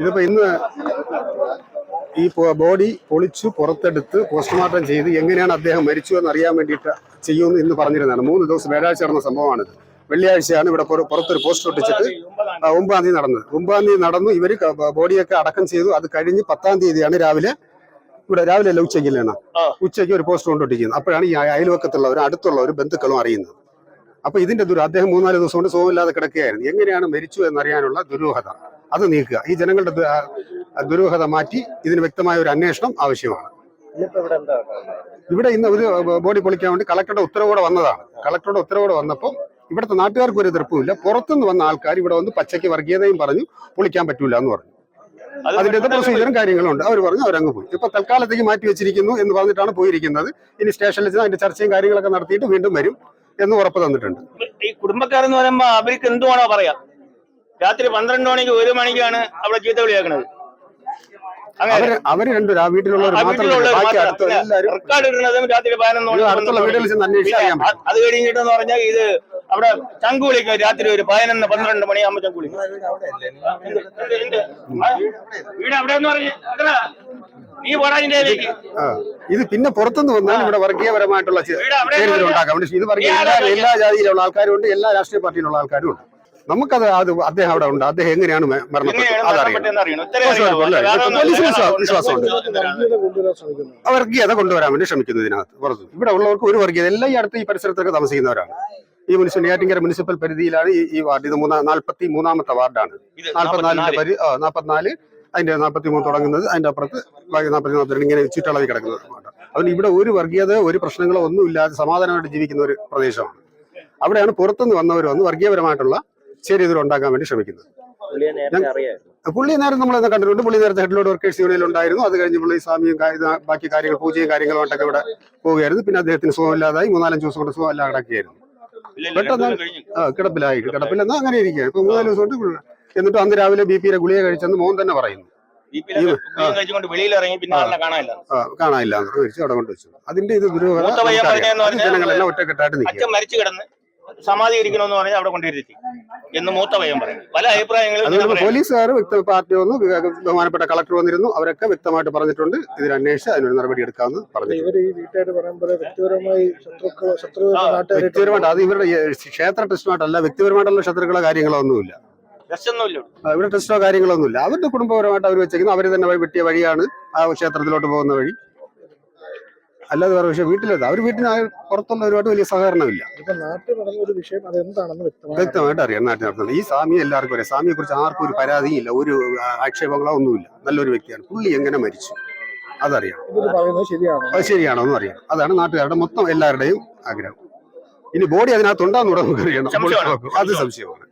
ഇതിപ്പോ ഇന്ന് ഈ ബോഡി പൊളിച്ചു പുറത്തെടുത്ത് പോസ്റ്റ്മോർട്ടം ചെയ്ത് എങ്ങനെയാണ് അദ്ദേഹം മരിച്ചു എന്ന് അറിയാൻ വേണ്ടിയിട്ട് ചെയ്യുമെന്ന് ഇന്ന് പറഞ്ഞിരുന്നതാണ്. മൂന്ന് ദിവസം വ്യാഴാഴ്ച നടന്ന സംഭവമാണിത്. വെള്ളിയാഴ്ചയാണ് ഇവിടെ പുറ- പുറത്തൊരു പോസ്റ്റർ ഒട്ടിച്ചിട്ട് ആ, ഒമ്പതാം തീയതി നടന്നത്. ഒമ്പതാം തീയതി നടന്നു. ഇവർ ബോഡിയൊക്കെ അടക്കം ചെയ്തു. അത് കഴിഞ്ഞ് പത്താം തീയതിയാണ് രാവിലെ ഇവിടെ രാവിലെ അല്ല ഉച്ചയ്ക്കില്ലാണ്. ഉച്ചയ്ക്ക് ഒരു പോസ്റ്റ് കൊണ്ടൊട്ടിക്കുന്നത്. അപ്പോഴാണ് ഈ അയൽവക്കത്തുള്ളവരും അടുത്തുള്ളവരും ബന്ധുക്കളും അറിയുന്നത്. അപ്പൊ ഇതിന്റെ ദുരു അദ്ദേഹം മൂന്നാൽ ദിവസം കൊണ്ട് സുഖമില്ലാതെ കിടക്കുകയായിരുന്നു. എങ്ങനെയാണ് മരിച്ചു എന്നറിയാനുള്ള ദുരൂഹത? അത് നീക്കുക. ഈ ജനങ്ങളുടെ ആ, ദുരൂഹത മാറ്റി ഇതിന് വ്യക്തമായ ഒരു അന്വേഷണം ആവശ്യമാണ്. ഇവിടെ ഇന്ന് ഒരു ബോഡി പൊളിക്കാൻ വേണ്ടി കളക്ടറുടെ ഉത്തരവോടെ വന്നതാണ്. കളക്ടറുടെ ഉത്തരവോടെ വന്നപ്പോൾ ഇവിടുത്തെ നാട്ടുകാർക്ക് ഒരു എതിർപ്പുമില്ല. പുറത്തുനിന്ന് വന്ന ആൾക്കാർ ഇവിടെ വന്ന് പച്ചയ്ക്ക് വർഗീയതയും പറഞ്ഞു പൊളിക്കാൻ പറ്റൂല എന്ന് പറഞ്ഞു. അതിന്റെ പ്രൊസീജിയറും കാര്യങ്ങളും ഉണ്ട് അവർ പറഞ്ഞു അവരങ്ങ് പോയി. ഇപ്പൊ തൽക്കാലത്തേക്ക് മാറ്റി വെച്ചിരിക്കുന്നു എന്ന് പറഞ്ഞിട്ടാണ് പോയിരിക്കുന്നത്. ഇനി സ്റ്റേഷനിൽ ചെന്ന് അതിന്റെ ചർച്ചയും കാര്യങ്ങളൊക്കെ നടത്തിയിട്ട് വീണ്ടും വരും എന്ന് ഉറപ്പ് തന്നിട്ടുണ്ട്. ഈ കുടുംബക്കാരെന്ന് പറയുമ്പോ അവർക്ക് എന്തുവാണോ പറയാ? രാത്രി പന്ത്രണ്ട് മണിക്ക് ഒരു മണിക്കാണ് അവിടെ ചീത്ത വിളിയാക്കുന്നത് അവർ അവർ രണ്ടുപേരും ആ വീട്ടിലുള്ളവർ മാത്രമേ അടുത്തുള്ള വീടുകളിൽ ചെന്ന് അത് കഴിഞ്ഞിട്ടെന്ന് പറഞ്ഞാൽ ഇത് അവിടെ ചങ്ക് വിളിക്കും രാത്രി ഒരു പതിനൊന്ന് പന്ത്രണ്ട് മണിയാകുമ്പോ ചങ്കൂളി? വീട് അവിടെ എന്ന് പറഞ്ഞു നീ ആ, ഇത് പിന്നെ പുറത്തുനിന്ന് വന്നാൽ ഇവിടെ വർഗീയപരമായിട്ടുള്ള ഇത് വർഗീയ എല്ലാ ജാതിയിലുള്ള ആൾക്കാരും ഉണ്ട് എല്ലാ രാഷ്ട്രീയ പാർട്ടിയിലുള്ള ആൾക്കാരും ഉണ്ട്. നമുക്കത് അത് അദ്ദേഹം അവിടെ ഉണ്ട്. അദ്ദേഹം എങ്ങനെയാണ് മരണപ്പെട്ടത്? അതറിയാം പോലീസിന് വിശ്വാസമുണ്ട്. വർഗീയത കൊണ്ടുവരാൻ വേണ്ടി ശ്രമിക്കുന്നു ഇതിനകത്ത്. പുറത്ത്. ഇവിടെ ഉള്ളവർക്ക് ഒരു വർഗീയത. എല്ലാം ഈ അടുത്ത് ഈ പരിസരത്തൊക്കെ താമസിക്കുന്നവരാണ്. ഈ മുനിസിപ്പൽ നെയ്യാറ്റിങ്കര മുനിസിപ്പൽ പരിധിയിലാണ് ഈ ഈ വാർഡ്. ഇത് മൂന്നാം നാൽപ്പത്തി മൂന്നാമത്തെ വാർഡാണ് നാൽപ്പത്തിനാലിന്റെ പരി നാൽപ്പത്തിനാല് അതിന്റെ നാൽപ്പത്തി മൂന്ന് തുടങ്ങുന്നത് അതിന്റെ അപ്പുറത്ത് ബാക്കി നാൽപ്പത്തി നാൽപ്പത്തിരണ്ട് ഇങ്ങനെ ചുറ്റളവിൽ കിടക്കുന്നത് അതുകൊണ്ട് ഇവിടെ ഒരു വർഗീയത ഒരു പ്രശ്നങ്ങളോ ഒന്നും ഇല്ലാതെ സമാധാനമായിട്ട് ജീവിക്കുന്ന ഒരു പ്രദേശമാണ്. അവിടെയാണ് പുറത്തുനിന്ന് വന്നവർ വന്ന് വർഗീയപരമായിട്ടുള്ള ചേരിതിൽ ഉണ്ടാക്കാൻ വേണ്ടി ശ്രമിക്കുന്നത്. പുള്ളി നേരം നമ്മൾ കണ്ടിട്ടുണ്ട്. പുള്ളി നേരത്തെ ഹെഡ്ലോഡ് വർക്കേഴ്സ് യൂണിയനിൽ ഉണ്ടായിരുന്നു. അത് കഴിഞ്ഞ് പുള്ളി സ്വാമിയും ബാക്കി കാര്യങ്ങൾ പൂജയും കാര്യങ്ങളുമായിട്ടൊക്കെ ഇവിടെ പോവുകയായിരുന്നു. പിന്നെ അദ്ദേഹത്തിന് സുഖമില്ലാതായി. മൂന്നാലഞ്ച് ദിവസം കൊണ്ട് സുഖമില്ലാതെ കിടക്കുകയായിരുന്നു. ഇല്ല, ഇല്ല, പെട്ടെന്ന് കിടപ്പിലായി. കിടപ്പില്ലെന്ന് അങ്ങനെ ഇരിക്കുകയാണ് ഇപ്പൊ മൂന്നാൽ ദിവസം കൊണ്ട് എന്നിട്ട് അന്ന് രാവിലെ ബി പിയുടെ ഗുളിക കഴിച്ചെന്ന് മോൻ തന്നെ പറയുന്നു. കാണാനില്ല. അവിടെ കൊണ്ട് വെച്ചു അതിന്റെ ഇത് ദുരൂഹത ജനങ്ങളെല്ലാം ഒറ്റക്കെട്ടായിട്ട് നിൽക്കുക. കിടന്ന് പറഞ്ഞാൽ അവിടെ കൊണ്ടിരുത്തി എന്ന് മൂത്ത പയ്യൻ പറയും പല അഭിപ്രായങ്ങളും. പോലീസുകാർ വ്യക്ത പാർട്ടി വന്നു ബഹുമാനപ്പെട്ട കളക്ടർ വന്നിരുന്നു. അവരൊക്കെ വ്യക്തമായിട്ട് പറഞ്ഞിട്ടുണ്ട്. ഇതിന് അന്വേഷിച്ച് അതിനൊരു നടപടി എടുക്കാമെന്ന് പറഞ്ഞു ഇവർ ഈ പറയുമ്പോൾ വ്യക്തിപരമായി വ്യക്തിപരമായിട്ട് അത് ഇവരുടെ ക്ഷേത്ര ടെസ്റ്റുമായിട്ടല്ല വ്യക്തിപരമായിട്ടുള്ള ശത്രുക്കളോ കാര്യങ്ങളോ ഒന്നുമില്ല ഇവിടെ. ടെസ്റ്റോ കാര്യങ്ങളോ ഒന്നുമില്ല അവരുടെ കുടുംബപരമായിട്ട് അവർ വെച്ചേക്കുന്നു അവർ തന്നെ വഴി വെട്ടിയ വഴിയാണ് ആ ക്ഷേത്രത്തിലോട്ട് പോകുന്ന വഴി. അല്ലാതെ വേറെ പക്ഷേ വീട്ടിലെത്താം അവർ വീട്ടിന് പുറത്തുള്ളവരുമായിട്ട് വലിയ സഹകരണമില്ല. ഇപ്പൊ നാട്ടിൽ നടന്ന ഒരു വിഷയം അത് എന്താണെന്ന് വ്യക്തമായി വ്യക്തമായിട്ട് അറിയാം. നാട്ടിൽ നടത്തുന്നത്. ഈ സ്വാമി എല്ലാവർക്കും അറിയാം. സ്വാമിയെ കുറിച്ച് ആർക്കും ഒരു പരാതിയില്ല. ഒരു ആക്ഷേപങ്ങളോ ഒന്നുമില്ല. നല്ലൊരു വ്യക്തിയാണ്. പുള്ളി എങ്ങനെ മരിച്ചു? അതറിയാം. ഇത് പറയുന്നത് ശരിയാണോ? അത് ശരിയാണോ എന്ന് അറിയാം. അതാണ് നാട്ടുകാരുടെ മൊത്തം എല്ലാവരുടെയും ആഗ്രഹം. ഇനി ബോഡി അതിനകത്തുണ്ടോ എന്നുകൂടെ നമുക്ക് അറിയണം അത് സംശയമാണ്.